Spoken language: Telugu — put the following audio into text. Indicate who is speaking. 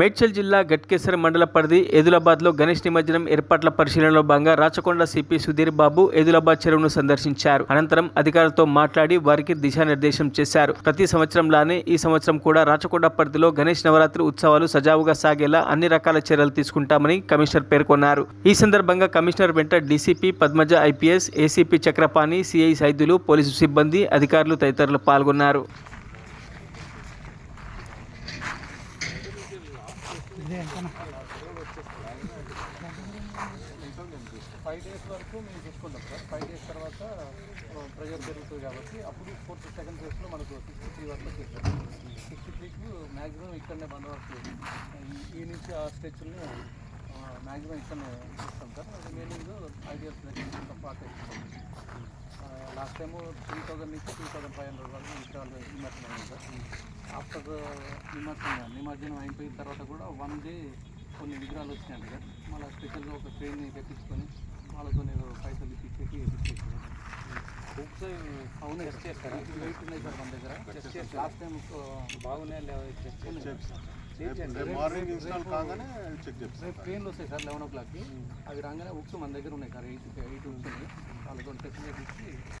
Speaker 1: మేడ్చల్ జిల్లా గట్కేశ్వర మండల పరిధి ఏదులాబాద్లో గణేష్ నిమజ్జనం ఏర్పాట్ల పరిశీలనలో భాగంగా రాచకొండ సిపి సుధీర్ బాబు ఏదులాబాద్ చెరువును సందర్శించారు. అనంతరం అధికారులతో మాట్లాడి వారికి దిశానిర్దేశం చేశారు. ప్రతి సంవత్సరంలానే ఈ సంవత్సరం కూడా రాచకొండ పరిధిలో గణేష్ నవరాత్రి ఉత్సవాలు సజావుగా సాగేలా అన్ని రకాల చర్యలు తీసుకుంటామని కమిషనర్ పేర్కొన్నారు. ఈ సందర్భంగా కమిషనర్ వెంట DCP Padmaja IPS ACP Chakrapani CI Saidulu police సిబ్బంది అధికారులు తదితరులు పాల్గొన్నారు.
Speaker 2: ఫైవ్ డేస్ వరకు మేము చూసుకుంటాం సార్. ఫైవ్ డేస్ తర్వాత ప్రెజర్ జరుగుతుంది కాబట్టి అప్పుడు ఫోర్త్ సెకండ్ ఫేజ్లో మనకు సిక్స్టీ త్రీ వరకు చేస్తాం సిక్స్టీ త్రీకి మ్యాక్సిమం ఇక్కడనే బందోబస్తు ఈ- ఈ నుంచి ఆ స్ట్రెచ్ని మ్యాక్సిమం ఇక్కడనే ఇస్తాం సార్. రిమైనింగ్ ఐడియల్స్ దగ్గర part last time three thousand నుంచి టూ థౌజండ్ ఫైవ్ హండ్రెడ్ వరకు విగ్రహాలు నిమజ్జనం అయింది సార్ ఆఫ్టర్ నిమజ్జనం నిమజ్జనం అయిపోయిన తర్వాత కూడా వన్ డే కొన్ని విగ్రహాలు వచ్చినాయండి సార్ మళ్ళీ స్పెషల్గా ఒక ట్రైన్ని తెప్పించుకొని వాళ్ళతో పైసలు ఇప్పించేసి బుక్స్ అవును చేస్తారా వెయిట్ ఉన్నాయి సార్ మన దగ్గర చేసి లాస్ట్ టైం బాగున్నాయి
Speaker 3: మార్నింగ్ ఇన్స్టాల్ కాగానే చెక్ చేస్తాం
Speaker 2: రేపు ట్రైన్లు వస్తాయి సార్ లెవెన్ ఓ క్లాక్కి అవి రాగానే బుక్స్ మన దగ్గర ఉన్నాయి సార్ ఎయిట్ ఎయిట్ ఉన్నాయి వాళ్ళతో టెస్ట్ చేసి